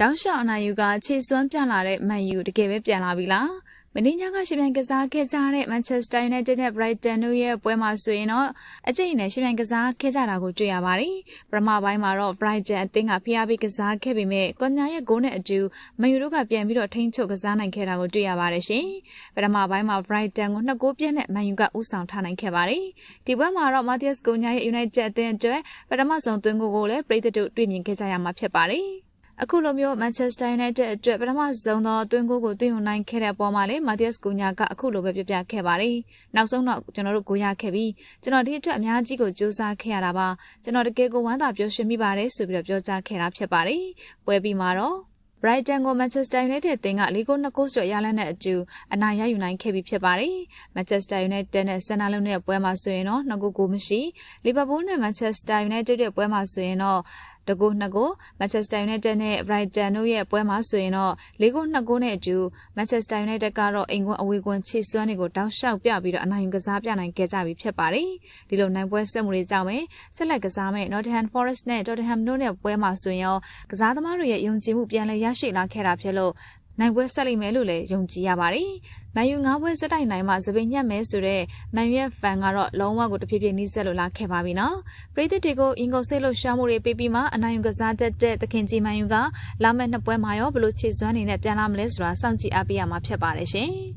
တောက်လျှောက်အနာယူကခြေစွမ်းပြလာတဲ့မန်ယူတကယ်ပဲပြန်လာပြီလားမင်းညကရှင်ပြန်ကစားခဲ့ကြတဲ့ Manchester United နဲ့ Brighton တို့ရဲ့ပွဲမှာဆိုရင်တော့အကျိန်နဲ့ရှင်ပြန်ကစားခဲ့ကြတာကိုတွေ့ရပါတယ်ပထမပိုင်းမှာတော့ Brighton အသင်းကဖျားပြီးကစားခဲ့ပေမဲ့ကွန်ညာရဲ့ဂိုးနဲ့အတူမန်ယူတို့ကပြန်ပြီးတော့ထိန်းချုပ်ကစားနိုင်ခဲ့တာကိုတွေ့ရပါတယ်ရှင်ပထမပိုင်းမှာ Brighton ကိုနှစ်ဂိုးပြည့်နဲ့မန်ယူကဥဆောင်ထားနိုင်ခဲ့ပါတယ်ဒီပွဲမှာတော့ Matthias Cunha ရဲ့ United အသင်းအတွက်ပထမဆုံးသွင်းဂိုးကိုလည်းပရိသတ်တို့တွေ့မြင်ခဲ့ကြရမှာဖြစ်ပါတယ် အခုလိုမျိုး Manchester United အတွက်ပထမဆုံးသောတွင်းကိုကိုသွင်းယူနိုင်ခဲ့တဲ့အပေါ်မှာလေ Matthias Cunha ကအခုလိုပဲပြပြခဲ့ပါတယ်။နောက်ဆုံးတော့ကျွန်တော်တို့ကိုရခဲ့ပြီးကျွန်တော်ဒီအတွက်အများကြီးကိုစူးစမ်းခဲ့ရတာပါ။ကျွန်တော်တကယ်ကိုဝမ်းသာပျော်ရွှင်မိပါတယ်ဆိုပြီးတော့ပြောကြားခဲ့တာဖြစ်ပါတယ်။ပွဲပြီးမှာတော့ Brighton ကို Manchester United တင်က၄ဂိုး2ဂိုးဆိုရလန်းတဲ့အတူအနိုင်ရယူနိုင်ခဲ့ပြီဖြစ်ပါတယ်။ Manchester United နဲ့ဆန်နာလုံးရဲ့ပွဲမှာဆိုရင်တော့2ဂိုးကိုမရှိ။ Liverpool နဲ့ Manchester United ရဲ့ပွဲမှာဆိုရင်တော့ တကူနှစ်ကို Manchester United နဲ့ Brighton တို့ရဲ့ပွဲမှာဆိုရင်တော့၄ဂိုး2ဂိုးနဲ့အတူ Manchester United ကတော့အိမ်ကွန်းအဝေးကွန်းခြေစွမ်းတွေကိုတောက်လျှောက်ပြပြီးတော့အနိုင်ကစားပြနိုင်ခဲ့ကြပြီဖြစ်ပါတယ်။ဒီလိုနိုင်ပွဲဆက်မှုတွေကြောင့်ပဲဆက်လက်ကစားမဲ့ Nottingham Forest နဲ့ Tottenham တို့ရဲ့ပွဲမှာဆိုရင်ရောကစားသမားတွေရဲ့ယုံကြည်မှုပြန်လည်ရရှိလာခဲ့တာဖြစ်လို့ နိုင်ပွဲဆက်လိမ့်မယ်လို့လည်းယုံကြည်ရပါတယ်။မန်ယူ၅ပွဲစက်တိုက်နိုင်မှသပင်ညက်မဲဆိုတဲ့မန်ယူရဲ့ဖန်ကတော့လုံးဝကိုတဖြည်းဖြည်းနှီးဆက်လို့လာခဲ့ပါပြီနော်။ပရိသတ်တွေကိုအင်ကိုစိတ်လို့ရှားမှုတွေပေးပြီးမှအနိုင်ယူကစားတတ်တဲ့သခင်ကြီးမန်ယူကလာမယ့်နှစ်ပွဲမှာရောဘလို့ခြေစွမ်းနေနဲ့ပြန်လာမလဲဆိုတာစောင့်ကြည့်အားပေးရမှာဖြစ်ပါတယ်ရှင်။